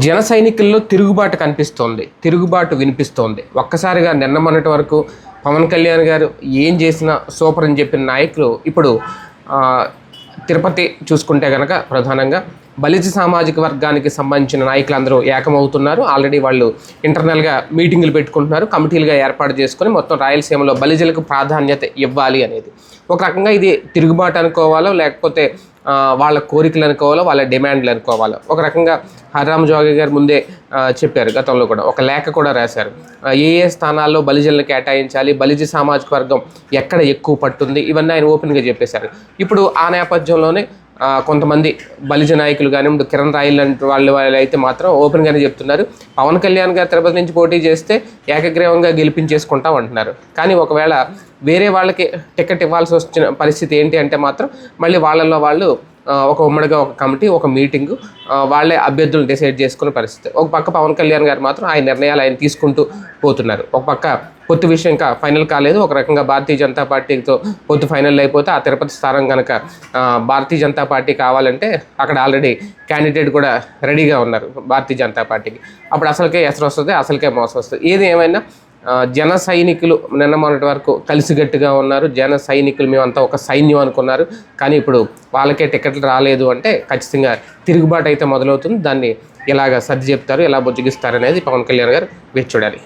జన సైనికుల్లో తిరుగుబాటు కనిపిస్తోంది. తిరుగుబాటు వినిపిస్తోంది. ఒక్కసారిగా నిన్న మొన్నటి వరకు పవన్ కళ్యాణ్ గారు ఏం చేసినా సూపర్ అని చెప్పిన నాయకులు ఇప్పుడు తిరుపతి చూసుకుంటే కనుక ప్రధానంగా బలిజ సామాజిక వర్గానికి సంబంధించిన నాయకులందరూ ఏకమవుతున్నారు. ఆల్రెడీ వాళ్ళు ఇంటర్నల్గా మీటింగులు పెట్టుకుంటున్నారు. కమిటీలుగా ఏర్పాటు చేసుకొని మొత్తం రాయలసీమలో బలిజలకు ప్రాధాన్యత ఇవ్వాలి అనేది. ఒక రకంగా ఇది తిరుగుబాటు అనుకోవాలో లేకపోతే వాళ్ళ కోరికలు అనుకోవాలో వాళ్ళ డిమాండ్లు అనుకోవాలో. ఒక రకంగా హరామ్ జోగి గారు ముందే చెప్పారు గతంలో కూడా. ఒక లేఖ కూడా రాశారు. ఏ ఏ స్థానాల్లో బలిజలను కేటాయించాలి బలిజ సామాజిక వర్గం ఎక్కడ ఎక్కువ పట్టుంది ఇవన్నీ ఆయన ఓపెన్గా చెప్పేశారు. ఇప్పుడు ఆ నేపథ్యంలోనే కొంతమంది బలిజ నాయకులు కానీ కిరణ్ రాయల్ లాంటి వాళ్ళు వాళ్ళు అయితే మాత్రం ఓపెన్గానే చెప్తున్నారు. పవన్ కళ్యాణ్ గారు తిరుపతి నుంచి పోటీ చేస్తే ఏకగ్రీవంగా గెలిపించేసుకుంటాం అంటున్నారు. కానీ ఒకవేళ వేరే వాళ్ళకి టికెట్ ఇవ్వాల్సి వచ్చిన పరిస్థితి ఏంటి అంటే మాత్రం మళ్ళీ వాళ్ళల్లో వాళ్ళు ఒక ఉమ్మడిగా ఒక కమిటీ ఒక మీటింగు వాళ్ళే అభ్యర్థులు డిసైడ్ చేసుకునే పరిస్థితి. ఒక పక్క పవన్ కళ్యాణ్ గారు మాత్రం ఆయన నిర్ణయాలు ఆయన తీసుకుంటూ పోతున్నారు. ఒక పక్క పొత్తు విషయం ఇంకా ఫైనల్ కాలేదు. ఒక రకంగా భారతీయ జనతా పార్టీతో పొత్తు ఫైనల్ అయిపోతే ఆ తిరుపతి స్థానం కనుక భారతీయ జనతా పార్టీ కావాలంటే అక్కడ ఆల్రెడీ క్యాండిడేట్ కూడా రెడీగా ఉన్నారు భారతీయ జనతా పార్టీకి. అప్పుడు అసలుకే ఎసరు వస్తుంది అసలుకే మోసం వస్తుంది. ఏది ఏమైనా జన సైనికులు నిన్న మొన్నటి వరకు కలిసిగట్టుగా ఉన్నారు. జన సైనికులు మేమంతా ఒక సైన్యం అనుకున్నారు. కానీ ఇప్పుడు వాళ్ళకే టికెట్లు రాలేదు అంటే ఖచ్చితంగా తిరుగుబాటు అయితే మొదలవుతుంది. దాన్ని ఎలాగ సర్ది చెప్తారు ఎలా బుజ్జగిస్తారు అనేది పవన్ కళ్యాణ్ గారు వేచి చూడాలి.